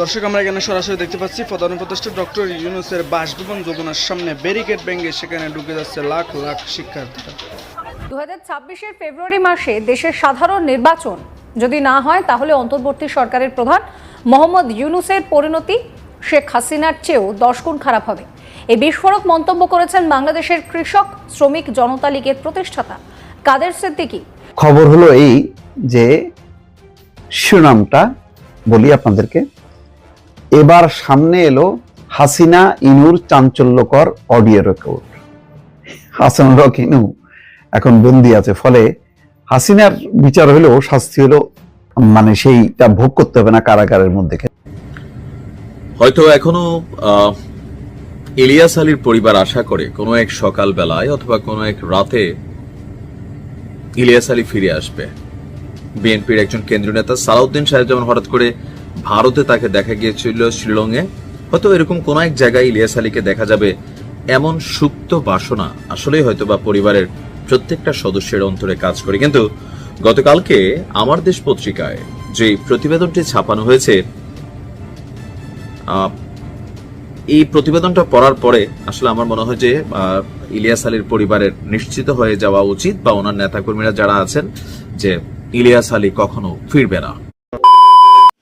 দর্শক আমরা এখানে সরাসরি দেখতে পাচ্ছি প্রধান উপদেষ্টা ডক্টর ইউনুসের বাসভবন যমুনার সামনে ব্যারিকেড ভেঙে সেখানে ঢুকে যাচ্ছে লাখ লাখ শিক্ষার্থীরা। দু হাজার ছাব্বিশের ফেব্রুয়ারি মাসে দেশের সাধারণ নির্বাচন যদি না হয় তাহলে অন্তর্বর্তী সরকারের প্রধান মোহাম্মদ ইউনুসের পরিণতি শেখ হাসিনার চেয়েও দশ গুণ খারাপ হবে। এই বিস্ফোরক মন্তব্য করেছেন বাংলাদেশের কৃষক শ্রমিক জনতা লীগের প্রতিষ্ঠাতা কাদের সিদ্দিকী। খবর হলো এই যে সুনামটা বলি আপনাদেরকে এবার সামনে এলো হাসিনা ইনুর চাঞ্চল্যকর অডিও রেকর্ড হাসান রক ইনু এখন বন্দি আছে, ফলে হাসিনার বিচার হলো শাস্তি হলো মানে সেইটা ভোগ করতে হবে না কারাগারের মধ্যে। হয়তো এখনও ইলিয়াস আলীর পরিবার আশা করে কোনো এক সকাল বেলায় অথবা কোনো এক রাতে ইলিয়াস আলী ফিরে আসবে। বিএনপির একজন কেন্দ্রীয় নেতা সালাউদ্দিন সাহেব যেমন হঠাৎ করে ভারতে তাকে দেখা গিয়েছিল শিলংয়ে। হয়তো এরকম কোন এক জায়গায় ইলিয়াস আলীকে দেখা যাবে এমন সুপ্ত বাসনা। আসলেই হয়তো বা পরিবারের প্রত্যেকটা সদস্যের অন্তরে কাজ করে। কিন্তু গতকালকে আমার দেশ পত্রিকায় যে প্রতিবেদনটি ছাপানো হয়েছে এই প্রতিবেদনটা পড়ার পরে আসলে আমার মনে হয় যে ইলিয়াস আলীর পরিবারের নিশ্চিত হয়ে যাওয়া উচিত বা ওনার নেতাকর্মীরা যারা আছেন যে ইলিয়াস আলী কখনো ফিরবে না।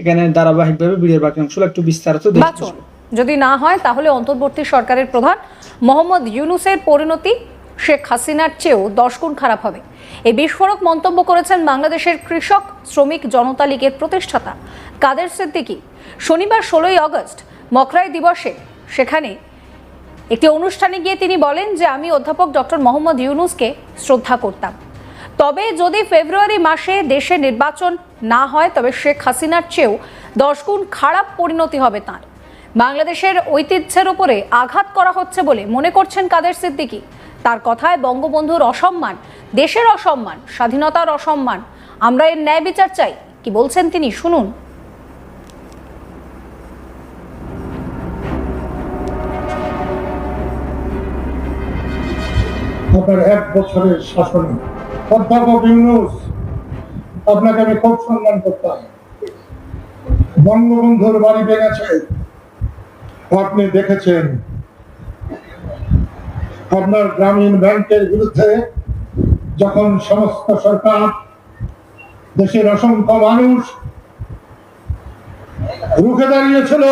এখানে ধারাবাহিকভাবে ভিডিওর বাকি অংশগুলো একটু বিস্তারিত যদি না হয় তাহলে অন্তর্বর্তী সরকারের প্রধান মোহাম্মদ ইউনুসের পরিণতি শেখ হাসিনার চেয়েও দশ গুণ খারাপ হবে। এই বিস্ফোরক মন্তব্য করেছেন বাংলাদেশের কৃষক শ্রমিক জনতা লীগের প্রতিষ্ঠাতা কাদের সিদ্দিকী। শনিবার ষোলোই আগস্ট মকরাই দিবসে সেখানে একটি অনুষ্ঠানে গিয়ে তিনি বলেন যে আমি অধ্যাপক ডক্টর মোহাম্মদ ইউনুসকে শ্রদ্ধা করতাম। তবে যদি ফেব্রুয়ারি মাসে দেশে নির্বাচন না হয়, তবে শেখ হাসিনার চেয়েও দশ গুণ খারাপ পরিণতি হবে তার। বাংলাদেশের ঐতিহ্যের উপরে আঘাত করা হচ্ছে বলে মনে করছেন কাদের সিদ্দিকী। তার কথায় বঙ্গবন্ধুর অসম্মান, দেশের অসম্মান, স্বাধীনতার অসম্মান, আমরা এর ন্যায় বিচার চাই, কি বলছেন তিনি? শুনুন। আপনার এক বছরের শাসনে অধ্যাপক ইউনুস, আপনাকে আমি খুব সম্মান করতাম। বঙ্গবন্ধুর বাড়ি ভেঙেছে। আপনি দেখেছেন, আপনার গ্রামীণ ব্যাংকের বিরুদ্ধে যখন সমস্ত সরকার, দেশের অসংখ্য মানুষ রুখে দাঁড়িয়েছিল,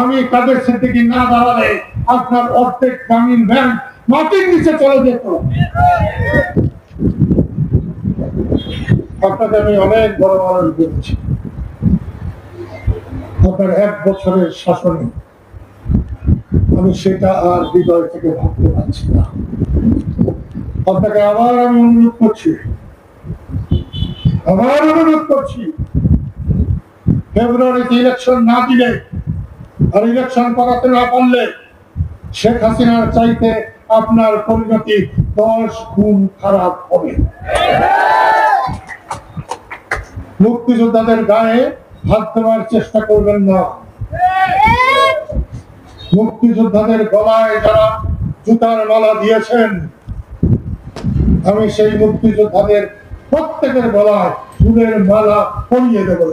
আমি কাদের সিদ্দিকি না দাঁড়ালে আপনার অর্ধেক গ্রামীণ ব্যাংক মাটির নিচে চলে যেত। আপনাকে আমি অনেক বড় মানুষ বলেছি আপনার এক বছরের শাসনে আমি সেটা আর হৃদয় থেকে ভাবতে পারছি না। আপনাকে আবার আমি অনুরোধ করছি, আবার অনুরোধ করছি, ফেব্রুয়ারিতে ইলেকশন না দিলে আর ইলেকশন করাতে না পারলে শেখ হাসিনার চাইতে আপনার পরিণতি দশ গুণ খারাপ হবে। মুক্তিযোদ্ধাদের গায়ে হাত দেওয়ার চেষ্টা করবেন না। মুক্তিযোদ্ধাদের গলায় যারা জুতার মালা দিয়েছেন, আমি সেই মুক্তিযোদ্ধাদের প্রত্যেকের গলায় ফুলের মালা পরিয়ে দেবো।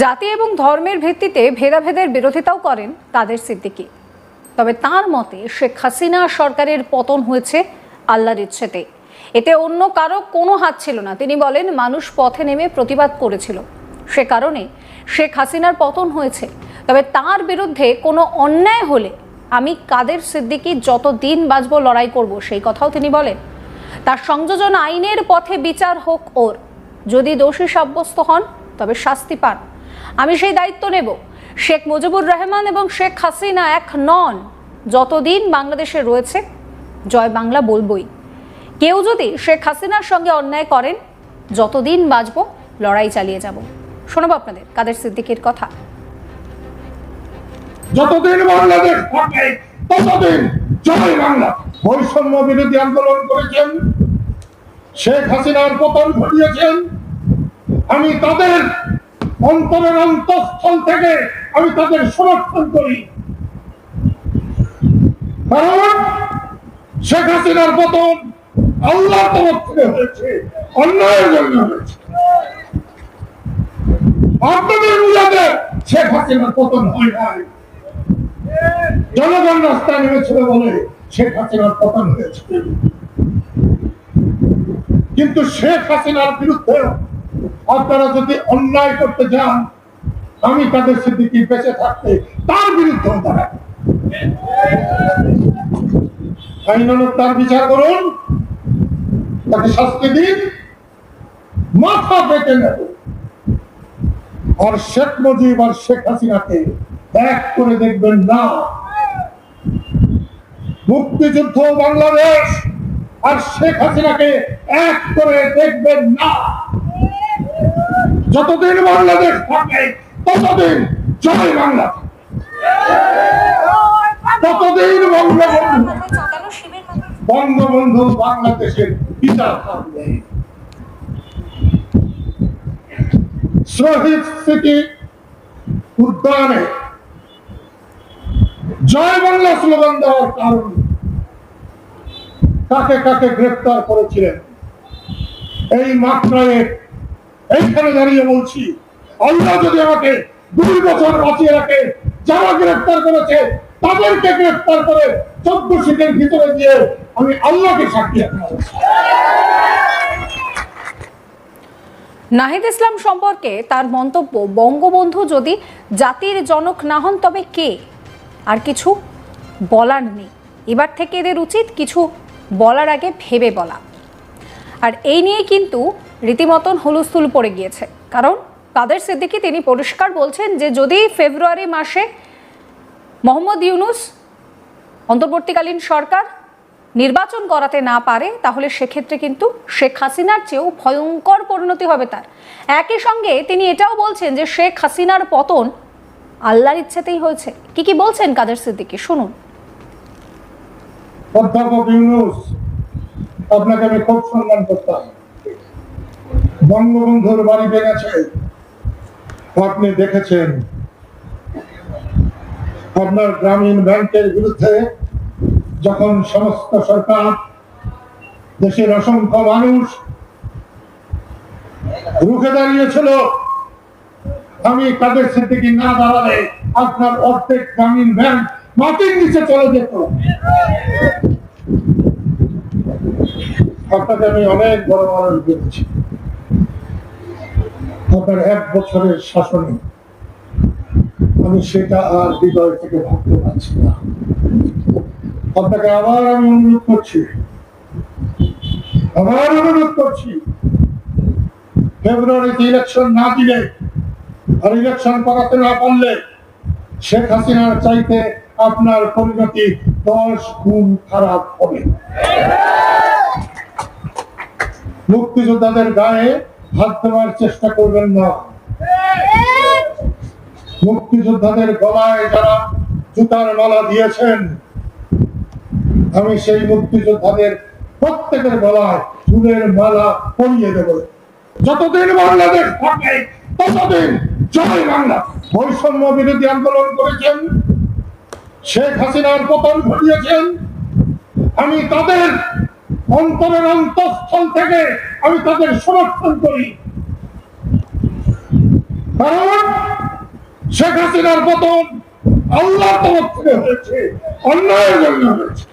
জাতি এবং ধর্মের ভিত্তিতে ভেদাভেদের বিরোধিতাও করেন কাদের সিদ্দিকী। তবে তার মতে শেখ হাসিনা সরকারের পতন হয়েছে আল্লাহর ইচ্ছেতে এতে অন্য কারও কোনো হাত ছিল না। তিনি বলেন, মানুষ পথে নেমে প্রতিবাদ করেছিল। সে কারণে শেখ হাসিনার পতন হয়েছে। তবে তার বিরুদ্ধে কোনো অন্যায় হলে আমি কাদের সিদ্দিকি যত দিন বাঁচব, লড়াই করব, সেই কথাও তিনি বলেন। তার সংযোজন আইনের পথে বিচার হোক ওর। যদি দোষী সাব্যস্ত হন, তবে শাস্তি পান। আমি সেই দায়িত্ব নেব। শেখ মুজিবুর রহমান এবং শেখ হাসিনা এক নন। যতদিন বাংলাদেশে রয়েছে, জয় বাংলা বলবই। কেউ যদি শেখ হাসিনার সঙ্গে অন্যায় করেন, যতদিন বাঁচব, লড়াই চালিয়ে যাব। শোনাবো আপনাদের কাদের সিদ্দিকির কথা। যতদিন বাংলাদেশ থাকে ততদিন জয় বাংলা। বৈষম্য বিরোধী আন্দোলন করেছেন, শেখ হাসিনার পতন ঘটিয়েছেন। আমি তাদের অন্তরের অন্তঃস্থল থেকে আমি তাদের সমর্থন করি। কারণ শেখ হাসিনার পতন আল্লাহ অন্যায়ের জন্য কিন্তু শেখ হাসিনার বিরুদ্ধে আপনারা যদি অন্যায় করতে যান, আমি তাদের সিদ্দিকি বেঁচে থাকতে তার বিরুদ্ধে তার বিচার করুন। তাকে শাস্তি দিন মাথা পেতে নেব। আর শেখ মুজিব আর শেখ হাসিনাকে এক করে দেখবেন না। মুক্তিযুদ্ধ বাংলাদেশ আর শেখ হাসিনাকে এক করে দেখবেন না। যতদিন বাংলাদেশ থাকে ততদিন জয় বাংলা ততদিন বঙ্গবন্ধু বঙ্গবন্ধু বাংলাদেশের পিতা শহীদ স্মৃতি উদ্যানে জয় বাংলা স্লোগান দেওয়ার কারণ কাকে কাকে গ্রেফতার করেছিলেন? এই মাত্রায় এইখানে দাঁড়িয়ে বলছি, আল্লাহ যদি আমাকে দুই বছর বাঁচিয়ে রাখে, যারা গ্রেফতার করেছে, তাদেরকে গ্রেফতার করে চোদ্দ সিটের ভিতরে দিয়ে আমি আল্লাহকে সাক্ষী রাখব নাহিদ ইসলাম সম্পর্কে তার মন্তব্য, বঙ্গবন্ধু যদি জাতির জনক না হন, তবে কে? আর কিছু বলার নেই। এবার থেকে এদের উচিত কিছু বলার আগে ভেবে বলা। আর এই নিয়ে কিন্তু রীতিমতন হুলস্থুল পড়ে গিয়েছে। কারণ কাদের সিদ্দিকি তিনি পরিষ্কার বলছেন যে, যদি ফেব্রুয়ারি মাসে মোহাম্মদ ইউনুস অন্তর্বর্তীকালীন সরকার নির্বাচন করাতে না পারে, তাহলে সেক্ষেত্রে কিন্তু শেখ হাসিনার চেয়েও ভয়ঙ্কর পরিণতি হবে তার। একই সঙ্গে তিনি এটাও বলছেন যে শেখ হাসিনার পতন আল্লাহর ইচ্ছেতেই হয়েছে। কি কি বলছেন কাদের সিদ্দিকি? শুনুন। অধ্যাপক ইউনুস, আপনাকে আমি খুব সম্মান করতাম। বঙ্গবন্ধুর বাড়ি ভেঙেছে। আপনি দেখেছেন, আপনার গ্রামীণ ব্যাংকের বিরুদ্ধে যখন সমস্ত সরকার, দেশের অসংখ্য মানুষ রুখে দাঁড়িয়েছিল, আমি তাদের সিদ্দিকি না দাঁড়ালে আপনার অর্ধেক গ্রামীণ ব্যাংক মাটির নিচে চলে যেত। আপনাকে আমি অনেক বড় মানুষ দেখেছি আপনার এক বছরের শাসনে আমি সেটা আর হৃদয় থেকে ভাবতে পারছি না। আপনাকে আবার আমি অনুরোধ করছি। আবার অনুরোধ করছি। ফেব্রুয়ারিতে ইলেকশন না দিলে আর ইলেকশন করাতে না পারলে শেখ হাসিনার চাইতে আপনার পরিণতি দশ গুণ খারাপ হবে। মুক্তিযোদ্ধাদের গায়ে হাত দেওয়ার চেষ্টা করবেন না। মুক্তিযোদ্ধাদের গলায় যারা জুতার মালা দিয়েছেন আমি সেই মুক্তিযোদ্ধাদের প্রত্যেকের গলায় ফুলের মালা পরিয়ে দেব। যতদিন বাংলাদেশ থাকে ততদিন জয় বাংলা। বৈষম্য বিরোধী আন্দোলন করেছেন, শেখ হাসিনার পতন ঘটিয়েছেন। আমি তাদের অন্তরের অন্তঃস্থল থেকে আমি তাদের সমর্থন করি। কারণ শেখ হাসিনার পতন আল্লাহ তরফ থেকে হয়েছে, অন্যায়ের জন্য হয়েছে।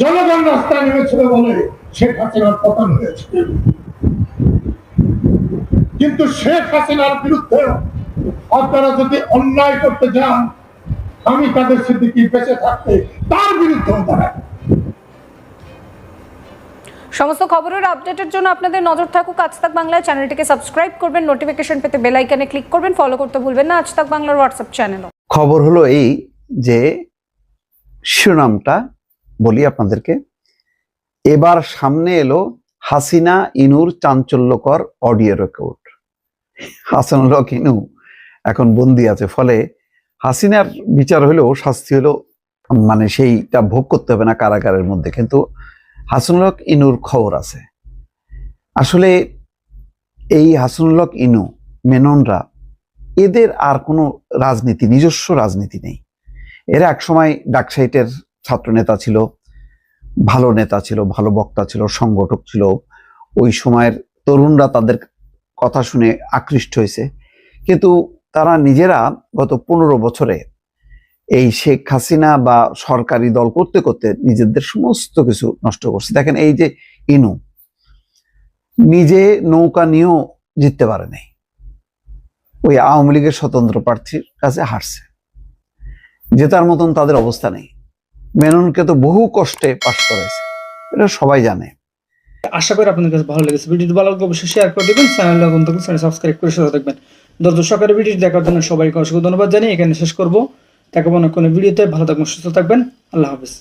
জনগণ রাস্তায় নেমেছিল বলে শেখ হাসিনার পতন হয়েছে। কিন্তু শেখ হাসিনার বিরুদ্ধে আপনারা যদি অন্যায় করতে যান, আমি তাদের সিদ্দিকি বেঁচে থাকতে তার বিরুদ্ধেও দাঁড়াই। সমস্ত খবরের আপডেটের জন্য আপনাদের নজর থাকুক আজ তাক বাংলায়। চ্যানেলটিকে সাবস্ক্রাইব করবেন, নোটিফিকেশন পেতে বেল আইকনে ক্লিক করবেন, ফলো করতে ভুলবেন না। আজ তাক বাংলার হোয়াটসঅ্যাপ চ্যানেলও খবর হলো এই যে শিরোনামটা বলি আপনাদেরকে। এবার সামনে এলো হাসিনা ইনুর চাঞ্চল্যকর অডিও রেকর্ড। হাসানুল হক ইনু এখন বন্দি আছে, ফলে হাসিনার বিচার হলেও শাস্তি হলো মানে সেইটা ভোগ করতে হবে না কারাগারের মধ্যে, কিন্তু হাসানুল হক ইনুর খবর আছে। আসলে এই হাসানুল হক ইনু, মেননরা এদের আর কোনো রাজনীতি, নিজস্ব রাজনীতি নেই। এরা একসময় ডাকসাইটের ছাত্র নেতা ছিল, ভালো নেতা ছিল, ভালো বক্তা ছিল, সংগঠক ছিল। ওই সময়ের তরুণরা তাদের কথা শুনে আকৃষ্ট হয়েছে। কিন্তু তারা নিজেরা গত পনেরো বছরে এই শেখ হাসিনা বা সরকারি দল করতে করতে নিজেদের সমস্ত কিছু নষ্ট করছে। দেখেন এই যে ইনু, নিজে নৌকা নিয়েও জিততে পারে নাই। ওই আওয়ামী লীগের স্বতন্ত্র প্রার্থীর কাছে হারছে। জেতার মতন তাদের অবস্থা নেই। মেননকে তো বহু কষ্টে পাশ করাইছে। এটা সবাই জানে। আশা করি আপনাদের কাছে ভালো লেগেছে। ভিডিওটি ভালো লাগলে অবশ্যই শেয়ার করে দেবেন চ্যানেল নতুন থাকলে চ্যানেল সাবস্ক্রাইব করে সাথে দেখবেন দর্শকের ভিডিও দেখার জন্য সবাইকে অসংখ্য ধন্যবাদ জানিয়ে এখানে শেষ করব। দেখাবো অন্য কোনো ভিডিওতে। ভালো থাকবেন, সুস্থ থাকবেন। আল্লাহ হাফিজ।